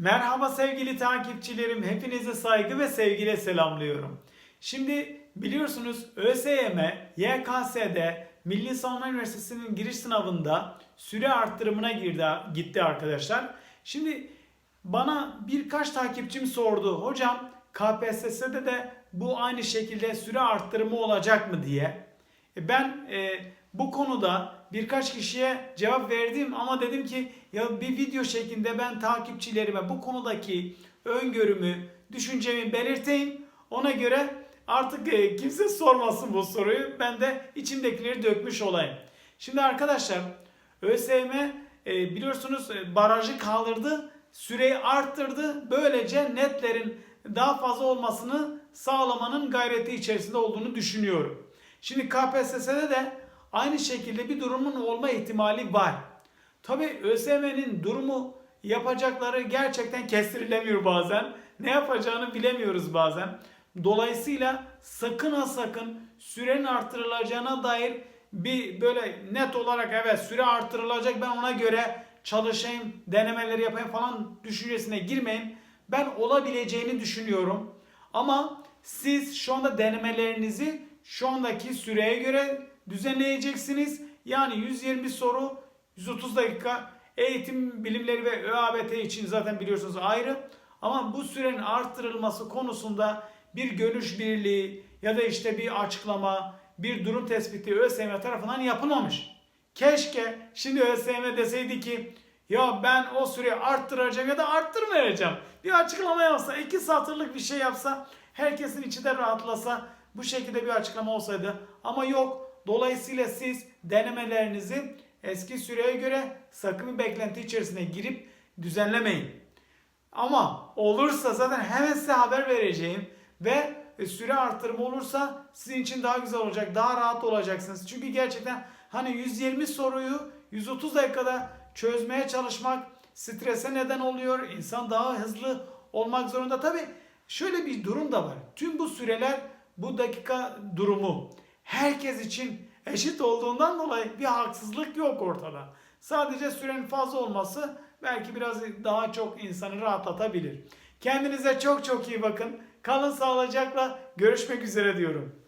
Merhaba sevgili takipçilerim. Hepinizi saygı ve sevgiyle selamlıyorum. Şimdi biliyorsunuz ÖSYM, YKS'de Milli Savunma Üniversitesi'nin giriş sınavında süre arttırımına girdi, gitti arkadaşlar. Şimdi bana birkaç takipçim sordu. Hocam KPSS'de de bu aynı şekilde süre arttırımı olacak mı diye. E, Ben e, bu konuda birkaç kişiye cevap verdim ama dedim ki ya bir video şeklinde ben takipçilerime bu konudaki öngörümü, düşüncemi belirteyim. Ona göre artık e, kimse sormasın bu soruyu. Ben de içimdekileri dökmüş olayım. Şimdi arkadaşlar ÖSYM e, biliyorsunuz e, barajı kaldırdı, süreyi arttırdı. Böylece netlerin daha fazla olmasını sağlamanın gayreti içerisinde olduğunu düşünüyorum. Şimdi KPSS'de de aynı şekilde bir durumun olma ihtimali var. Tabi ÖSYM'nin durumu yapacakları gerçekten kestirilemiyor bazen. Ne yapacağını bilemiyoruz bazen. Dolayısıyla sakın ha sakın sürenin artırılacağına dair bir böyle net olarak evet süre artırılacak ben ona göre çalışayım, denemeleri yapayım falan düşüncesine girmeyin. Ben olabileceğini düşünüyorum. Ama siz şu anda denemelerinizi şu andaki süreye göre düzenleyeceksiniz. Yani 120 soru, 130 dakika eğitim bilimleri ve ÖABT için zaten biliyorsunuz ayrı. Ama bu sürenin arttırılması konusunda bir görüş birliği ya da işte bir açıklama, bir durum tespiti ÖSYM tarafından yapılmamış. Keşke şimdi ÖSYM deseydi ki ya ben o süreyi arttıracağım ya da arttırmayacağım. Bir açıklama yapsa, iki satırlık bir şey yapsa, herkesin içi de rahatlasa, bu şekilde bir açıklama olsaydı. Ama yok. Dolayısıyla siz denemelerinizi eski süreye göre sakın bir beklenti içerisine girip düzenlemeyin. Ama olursa zaten hemen size haber vereceğim ve süre artırımı olursa sizin için daha güzel olacak, daha rahat olacaksınız. Çünkü gerçekten hani 120 soruyu 130 dakikada çözmeye çalışmak strese neden oluyor. İnsan daha hızlı olmak zorunda. Tabi şöyle bir durum da var. Tüm bu süreler bu dakika durumu herkes için eşit olduğundan dolayı bir haksızlık yok ortada. Sadece sürenin fazla olması belki biraz daha çok insanı rahatlatabilir. Kendinize çok çok iyi bakın. Kalın sağlıcakla görüşmek üzere diyorum.